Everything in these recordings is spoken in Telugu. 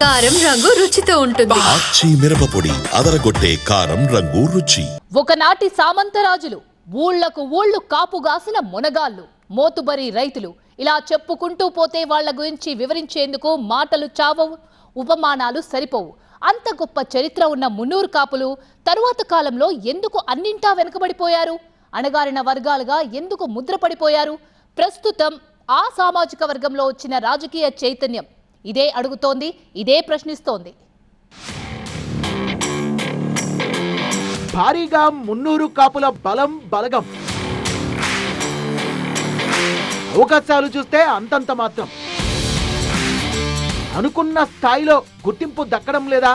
కారం రంగు రుచితో ఉంటుంది. ఆచి మిరపపొడి అదరగొట్టే కారం రంగు రుచి. ఒకనాటి సామంతరాజులు ఊళ్ళకు ఊళ్ళు కాపుగాసిన మునగాళ్ళు మోతుబరి రైతులు ఇలా చెప్పుకుంటూ పోతే వాళ్ళ గురించి వివరించేందుకు మాటలు చావవు ఉపమానాలు సరిపోవు. అంత గొప్ప చరిత్ర ఉన్న మున్నూరు కాపులు తరువాత కాలంలో ఎందుకు అన్నింటా వెనుకబడిపోయారు? అణగారిన వర్గాలుగా ఎందుకు ముద్రపడిపోయారు? ప్రస్తుతం ఆ సామాజిక వర్గంలో వచ్చిన రాజకీయ చైతన్యం ఇదే అడుగుతోంది ఇదే ప్రశ్నిస్తోంది. భారీగా మున్నూరు కాపుల బలం బలగం. అవకాశాలు చూస్తే అంతంత మాత్రం. అనుకున్న స్థాయిలో గుర్తింపు దక్కడం లేదా?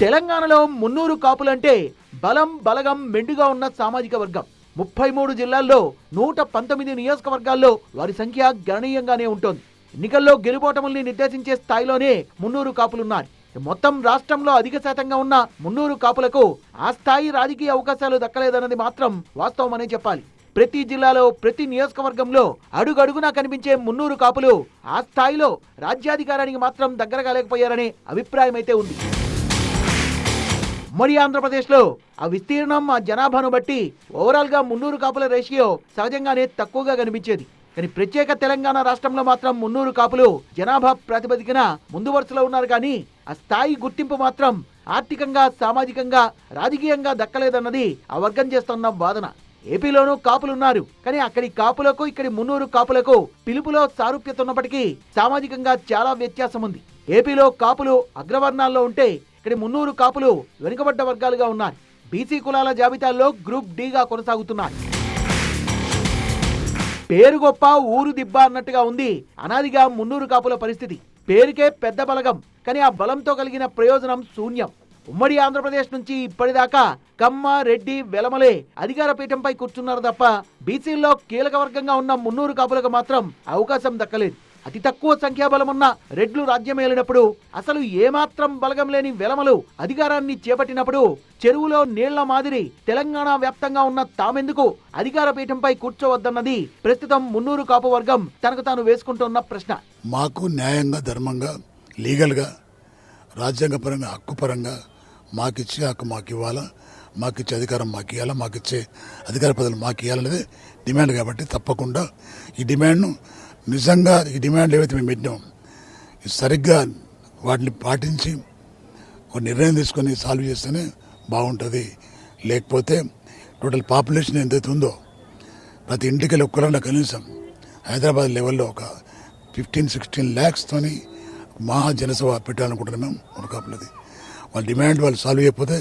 తెలంగాణలో మున్నూరు కాపులంటే బలం బలగం మెండుగా ఉన్న సామాజిక వర్గం. ముప్పై మూడు జిల్లాల్లో నూట పంతొమ్మిది నియోజకవర్గాల్లో వారి సంఖ్య గణనీయంగానే ఉంటుంది. ఎన్నికల్లో గెలుపోటముల్ని నిర్దేశించే స్థాయిలోనే మున్నూరు కాపులున్నారు. మొత్తం రాష్ట్రంలో అధిక శాతంగా ఉన్న మున్నూరు కాపులకు ఆ స్థాయి రాజకీయ అవకాశాలు దక్కలేదన్నది మాత్రం వాస్తవమనే చెప్పాలి. ప్రతి జిల్లాలో ప్రతి నియోజకవర్గంలో అడుగడుగునా కనిపించే మున్నూరు కాపులు ఆ స్థాయిలో రాజ్యాధికారానికి మాత్రం దగ్గర కాలేకపోయారనే అభిప్రాయం అయితే ఉంది. ఉమ్మడి ఆంధ్రప్రదేశ్లో ఆ విస్తీర్ణం ఆ జనాభాను బట్టి ఓవరాల్గా మున్నూరు కాపుల రేషియో సహజంగానే తక్కువగా కనిపించేది. కానీ ప్రత్యేక తెలంగాణ రాష్ట్రంలో మాత్రం మున్నూరు కాపులు జనాభా ప్రాతిపదికన ముందు వరుసలో ఉన్నారు కానీ ఆ స్థాయి గుర్తింపు మాత్రం ఆర్థికంగా సామాజికంగా రాజకీయంగా దక్కలేదన్నది ఆ వర్గం చేస్తున్న వాదన. ఏపీలోనూ కాపులున్నారు. కానీ అక్కడి కాపులకు ఇక్కడి మున్నూరు కాపులకు పిలుపులో సారూప్యత ఉన్నప్పటికీ సామాజికంగా చాలా వ్యత్యాసం ఉంది ఏపీలో కాపులు అగ్రవర్ణాల్లో ఉంటే ఇక్కడ మున్నూరు కాపులు వెనుకబడ్డ వర్గాలుగా ఉన్నారు. బీసీ కులాల జాబితాలో గ్రూప్ డిగా కొనసాగుతున్నారు. పేరు గొప్ప ఊరు దిబ్బ అన్నట్టుగా ఉంది అనాదిగా మున్నూరు కాపుల పరిస్థితి. పేరుకే పెద్ద బలగం కానీ ఆ బలంతో కలిగిన ప్రయోజనం శూన్యం. ఉమ్మడి ఆంధ్రప్రదేశ్ నుంచి ఇప్పటిదాకా కమ్మ రెడ్డి వెలమలే అధికార పీఠంపై కూర్చున్నారు తప్ప బీసీల్లో కీలక వర్గంగా ఉన్న మున్నూరు కాపులకు మాత్రం అవకాశం దక్కలేదు. అతి తక్కువ సంఖ్యాబలం ఉన్న రెడ్లు రాజ్యమేలినప్పుడు అసలు ఏమాత్రం బలగం లేని వెలమలు అధికారాన్ని చేపట్టినప్పుడు చెరువులో నీళ్ళ మాదిరి తెలంగాణ వ్యాప్తంగా ఉన్న తామెందుకు అధికార పీఠంపై కూర్చోవద్దన్నది ప్రస్తుతం మున్నూరు కాపు వర్గం తనకు తాను వేసుకుంటున్న ప్రశ్న. మాకు న్యాయంగా ధర్మంగా లీగల్గా రాజ్యాంగపరంగా హక్కుపరంగా మాకిచ్చే హక్కు మాకు ఇవ్వాలా? మాకిచ్చే అధికారం మాకు ఇవ్వాలా మాకిచ్చే అధికార పదవులు మాకు ఇవ్వాలనేది డిమాండ్ కాబట్టి తప్పకుండా ఈ డిమాండ్ను నిజంగా ఈ డిమాండ్ ఏవైతే మేము పెట్టినాం ఇది సరిగ్గా వాటిని పాటించి ఒక నిర్ణయం తీసుకొని సాల్వ్ చేస్తేనే బాగుంటుంది. లేకపోతే టోటల్ పాపులేషన్ ఎంతైతే ఉందో ప్రతి ఇంటికి ఒక్కరన్నా కనీసం హైదరాబాద్ లెవెల్లో ఒక ఫిఫ్టీన్ సిక్స్టీన్ ల్యాక్స్తోని మహా జనసభ పెట్టాలనుకుంటున్నాం మేము మునకాపులది వాళ్ళ డిమాండ్ వాళ్ళు సాల్వ్ చేయకపోతే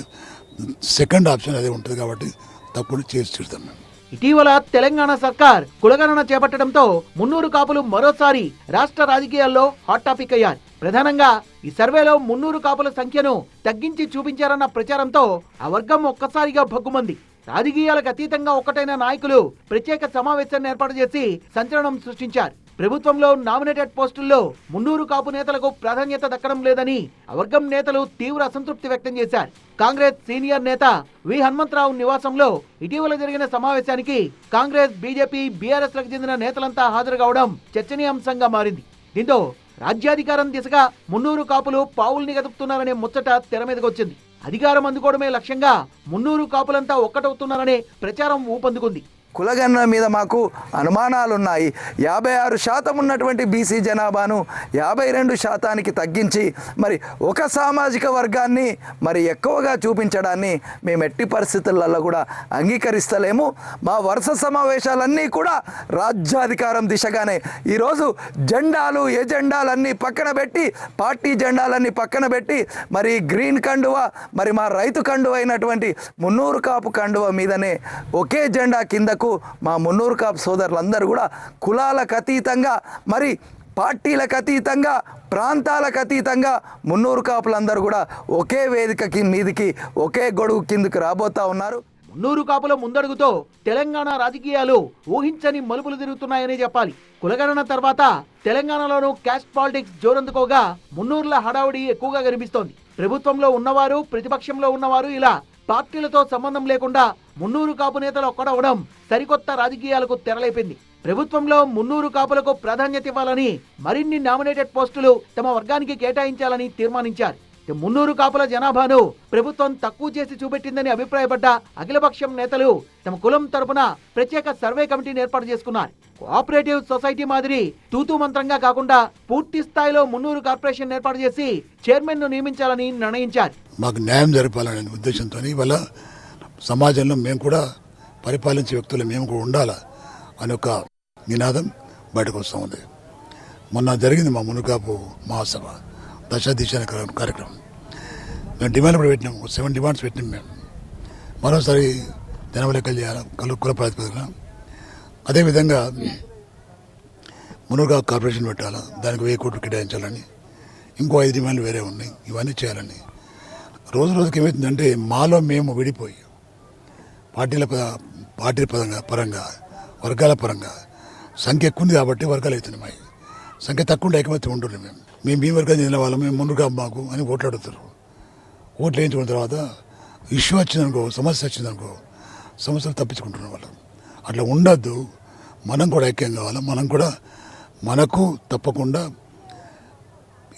సెకండ్ ఆప్షన్ అదే ఉంటుంది కాబట్టి తప్పుడు చేసి తీరుతాం మేము. ఇటీవల తెలంగాణ సర్కార్ కులగణన చేపట్టడంతో మున్నూరు కాపులు మరోసారి రాష్ట్ర రాజకీయాల్లో హాట్ టాపిక్ అయ్యారు. ప్రధానంగా ఈ సర్వేలో మున్నూరు కాపుల సంఖ్యను తగ్గించి చూపించారన్న ప్రచారంతో ఆ వర్గం ఒక్కసారిగా భగ్గుమంది. రాజకీయాలకు అతీతంగా ఒక్కటైన నాయకులు ప్రత్యేక సమావేశాన్ని ఏర్పాటు చేసి సంచలనం సృష్టించారు. ప్రభుత్వంలో నామినేటెడ్ పోస్టుల్లో మున్నూరు కాపు నేతలకు ప్రాధాన్యత దక్కడం లేదని వర్గం నేతలు తీవ్ర అసంతృప్తి వ్యక్తం చేశారు. కాంగ్రెస్ సీనియర్ నేత వి. హనుమంతరావు నివాసంలో ఇటీవల జరిగిన సమావేశానికి కాంగ్రెస్ బీజేపీ బీఆర్ఎస్లకు చెందిన నేతలంతా హాజరు కావడం చర్చనీయాంశంగా మారింది. దీంతో రాజ్యాధికారం దిశగా మున్నూరు కాపులు పావుల్ని గదుపుతున్నారనే ముచ్చట తెర మీదకొచ్చింది. అధికారం అందుకోవడమే లక్ష్యంగా మున్నూరు కాపులంతా ఒక్కటవుతున్నారనే ప్రచారం ఊపందుకుంది. కులగన్న మీద మాకు అనుమానాలు ఉన్నాయి యాభై ఆరు శాతం ఉన్నటువంటి బీసీ జనాభాను యాభై రెండు శాతానికి తగ్గించి మరి ఒక సామాజిక వర్గాన్ని మరి ఎక్కువగా చూపించడాన్ని మేము ఎట్టి పరిస్థితులలో కూడా అంగీకరిస్తలేము. మా వరుస సమావేశాలన్నీ కూడా రాజ్యాధికారం దిశగానే. ఈరోజు జెండాలు ఎజెండాలన్నీ పక్కన పెట్టి పార్టీ జెండాలన్నీ పక్కన పెట్టి మరి గ్రీన్ కండువ మరి మా రైతు కండువ అయినటువంటి మున్నూరు కాపు కండువ మీదనే ఒకే జెండా కిందకు మా మున్నూరు కాపు సోదరులందరూ కూడా కులాలకు అతీతంగా మరి పార్టీలకు అతీతంగా ప్రాంతాలకు అతీతంగా మున్నూరు కాపులందరూ కూడా ఒకే వేదికకి మీదికి ఒకే గొడుగు కిందకి రాబోతా ఉన్నారు. మున్నూరు కాపుల ముందడుగుతో తెలంగాణ రాజకీయాలు ఊహించని మలుపులు తిరుగుతున్నాయని చెప్పాలి. కులగణన తర్వాత తెలంగాణలోనూ క్యాస్ట్ పాలిటిక్స్ జోరందుకోగా మున్నూరుల హడావుడి ఎక్కువగా కనిపిస్తోంది ప్రభుత్వంలో ఉన్నవారు ప్రతిపక్షంలో ఉన్నవారు ఇలా పార్టీలతో సంబంధం లేకుండా మున్నూరు కాపు నేతలు ఒక్కడవడం సరికొత్త రాజకీయాలకు తెరలేపింది. ప్రభుత్వంలో మున్నూరు కాపులకు ప్రాధాన్యత ఇవ్వాలని మరిన్ని నామినేటెడ్ పోస్టులు తమ వర్గానికి కేటాయించాలని తీర్మానించారు. మున్నూరు కాపుల జనాభాను ప్రభుత్వం తక్కువ చేసి చూపెట్టిందని అభిప్రాయపడ్డ అఖిలపక్షం నేతలు తమ కులం తరపున ప్రత్యేక సర్వే కమిటీని ఏర్పాటు చేసుకున్నారు. కోఆపరేటివ్ సొసైటీ మాదిరి తూతూ మంత్రంగా కాకుండా పూర్తి స్థాయిలో మున్నూరు కార్పొరేషన్ ఏర్పాటు చేసి చైర్మన్ను నియమించాలని నిర్ణయించారు. మాకు న్యాయం జరపాలనే ఉద్దేశంతో ఇవాళ సమాజంలో మేము కూడా పరిపాలించే వ్యక్తులు మేము కూడా ఉండాలా అనే ఒక నినాదం బయటకు వస్తూ ఉంది. మొన్న జరిగింది మా మునుకాపు మహాసభ దశ దిశ కార్యక్రమం. మేము డిమాండ్ కూడా పెట్టినాం సెవెన్ డిమాండ్స్ పెట్టినాం మేము. మరోసారి జనాభా లెక్కలు చేయాలి కుల ప్రాతిపదికన. అదేవిధంగా మునుగా కార్పొరేషన్ పెట్టాలా దానికి వెయ్యి కోట్లు కేటాయించాలని. ఇంకో ఐదు డిమాండ్లు వేరే ఉన్నాయి ఇవన్నీ చేయాలని. రోజు రోజుకి ఏమవుతుందంటే మాలో మేము విడిపోయి పార్టీల ప- పార్టీల పరంగా పరంగా వర్గాల పరంగా సంఖ్య ఎక్కువ ఉంది కాబట్టి వర్గాలు అవుతున్నాయి సంఖ్య తక్కువ ఉండే ఐకమత్యం ఉంటున్నాం మేము. మేము మీ వర్గం చెందిన వాళ్ళం మేము ముందుగా మాకు అని ఓట్లాడుతారు ఓట్లు వేయించుకున్న తర్వాత ఇష్యూ వచ్చిందనుకో సమస్య వచ్చిందనుకో సమస్యలు తప్పించుకుంటున్నాం వాళ్ళు. అట్లా ఉండద్దు. మనం కూడా ఐక్యం కావాలి? మనం కూడా మనకు తప్పకుండా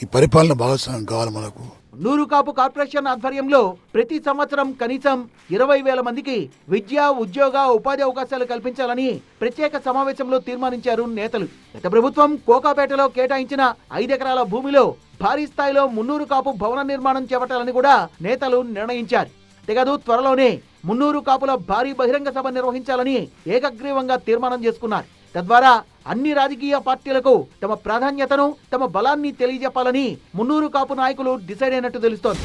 ఈ పరిపాలన భాగస్వామ్యం కావాలి మనకు. నూరు కాపు కార్పొరేషన్ ఆధ్వర్యంలో ప్రతి సంవత్సరం కనీసం ఇరవై వేల మందికి విద్య ఉద్యోగ ఉపాధి అవకాశాలు కల్పించాలని ప్రత్యేక సమావేశంలో తీర్మానించారు నేతలు. గత ప్రభుత్వం కోకాపేటలో కేటాయించిన ఐదెకరాల భూమిలో భారీ స్థాయిలో మున్నూరు కాపు భవన నిర్మాణం చేపట్టాలని కూడా నేతలు నిర్ణయించారు. అంతేకాదు త్వరలోనే మున్నూరు కాపుల భారీ బహిరంగ సభ నిర్వహించాలని ఏకగ్రీవంగా తీర్మానం చేసుకున్నారు. తద్వారా అన్ని రాజకీయ పార్టీలకు తమ ప్రాధాన్యతను తమ బలాన్ని తెలియజెప్పాలని మున్నూరు కాపు నాయకులు డిసైడ్ అయినట్టు తెలుస్తోంది.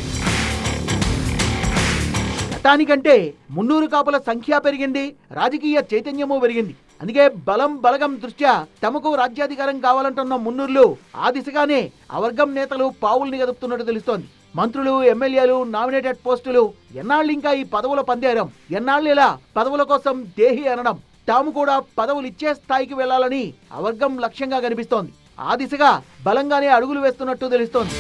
గతానికంటే మున్నూరు కాపుల సంఖ్య పెరిగింది రాజకీయ చైతన్యము పెరిగింది. అందుకే బలం బలగం దృష్ట్యా తమకు రాజ్యాధికారం కావాలంటున్న మున్నూరులు ఆ దిశగానే అవర్గం నేతలు పావుల్ని గదుపుతున్నట్టు తెలుస్తోంది. మంత్రులు ఎమ్మెల్యేలు నామినేటెడ్ పోస్టులు ఎన్నాళ్ళు ఇంకా ఈ పదవుల పందేరం ఎన్నాళ్ళు ఇలా పదవుల కోసం దేహి అనడం. తాము కూడా పదవులు ఇచ్చే స్థాయికి వెళ్ళాలని అవర్గం లక్ష్యంగా కనిపిస్తోంది. ఆ దిశగా బలంగానే అడుగులు వేస్తున్నట్టు తెలుస్తోంది.